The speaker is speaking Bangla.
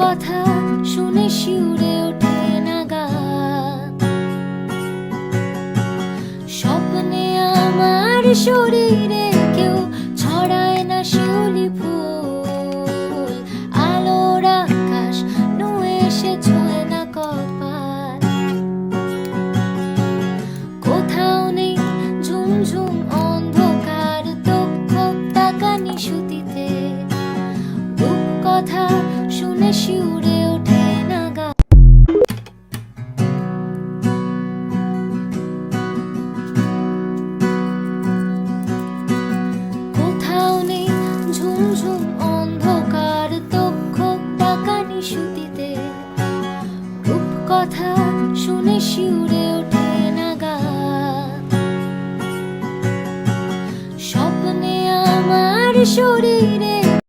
কথা শুনে শিউরে ওঠে না গা স্বপ্নে আমার শরীরে কেউ ছড়ায় না শিউলি ফুল। আলোর আকাশ নুয়ে এসে ছোঁয় না কপাল। কোথাও নেই ঝুমঝুম অন্ধকার দক্ষ তাকানি সুতিতে। কথা কোথাও নেই ঝুমঝুম অন্ধকার শুনে শিউরে ওঠে না গা স্বপ্নে আমার শরীরে